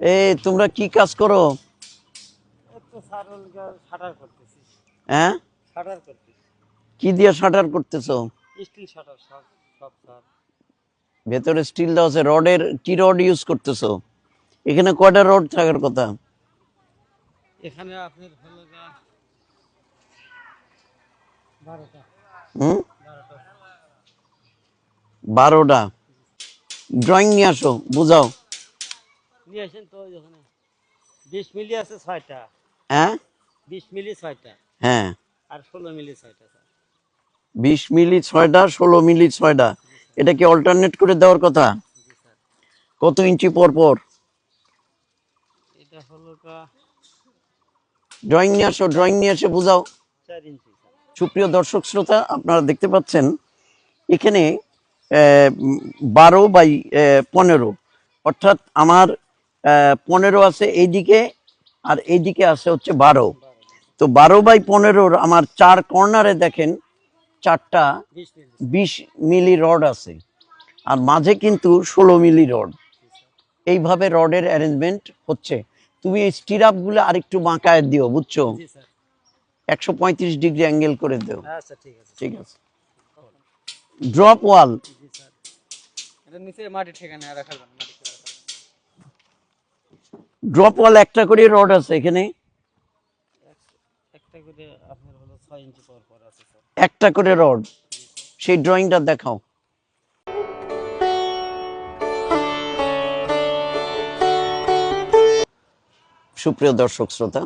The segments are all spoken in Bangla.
এই তোমরা কি কাজ করো? হ্যাঁ? কি দিয়ে শাটার করতেছো? ভেতরে স্টিল দেওয়া আছে রডের কি রড ইউজ করতেছো? এখানে কয়টা রড থাকার কথা? এখানে আপনার হলো হুম? বারোটা। বারোটা। ড্রয়িং নিয়ে আসো বুঝাও। নিয়ে আসেন তো ওখানে। বিশ মিলি আছে ছয়টা। হ্যাঁ? বিশ মিলি ছয়টা। হ্যাঁ। আর ষোলো মিলি ছয়টা বিশ মিলি ছয়টা ষোলো মিলি ছয়টা। এটা কি অল্টারনেট করে দেওয়ার কথা? কত ইঞ্চি পর পর? এটা হলো ড্রয়িং নিয়ে আসো ড্রয়িং নিয়ে এসে বুঝাও। সুপ্রিয় দর্শক শ্রোতা আপনারা দেখতে পাচ্ছেন এখানে বারো বাই পনেরো। অর্থাৎ আমার পনেরো আছে এইদিকে আর এইদিকে আছে হচ্ছে বারো। তো বারো বাই পনেরোর আমার চার কর্নারে দেখেন চারটা বিশ মিলি রড আছে। আর মাঝে কিন্তু ষোলো মিলি রড। এইভাবে রডের অ্যারেঞ্জমেন্ট হচ্ছে। তুমি এই স্টিরাপগুলো আরেকটু বাঁকায় দিও বুঝছ? একশো পঁয়ত্রিশ ডিগ্রি অ্যাঙ্গেল করে দেও। আচ্ছা ঠিক আছে। Drop wall. নিচে মাটি ঠিকানা রাখা। ড্রপ ওয়াল একটা করে রড আছে এখানে। একটা করে রড সেই ড্রয়িংটা দেখাও। সুপ্রিয় দর্শক শ্রোতা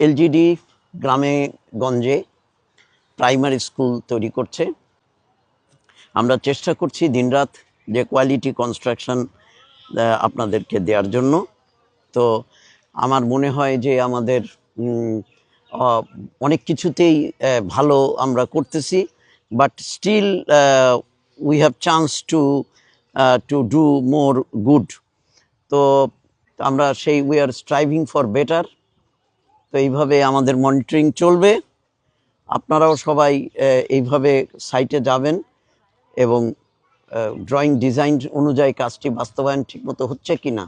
এলজিডি গ্রামে গঞ্জে প্রাইমারি স্কুল তৈরি করছে। আমরা চেষ্টা করছি দিনরাত যে কোয়ালিটি কনস্ট্রাকশন আপনাদেরকে দেওয়ার জন্য। তো আমার মনে হয় যে আমাদের অনেক কিছুতেই ভালো আমরা করতেছি। But still we have chance to to do more good তো আমরা সেই we are striving for better তো এইভাবে আমাদের মনিটরিং চলবে। আপনারাও সবাই এইভাবে সাইটে যাবেন এবং ড্রয়িং ডিজাইন অনুযায়ী কাজটি বাস্তবায়ন ঠিকমতো হচ্ছে কি না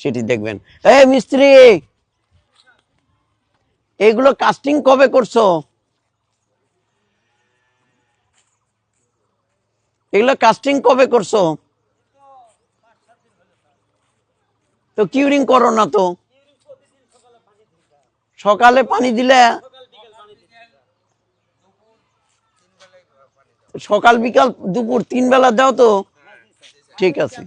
সেটি দেখবেন। এই মিস্ত্রি! এগুলো কাস্টিং কবে করছ? এগুলো কাস্টিং কবে করছ? তো কিউরিং করো না তো। সকালে পানি দিলে? সকাল বিকাল দুপুর তিন বেলা দাও তো? ঠিক আছে।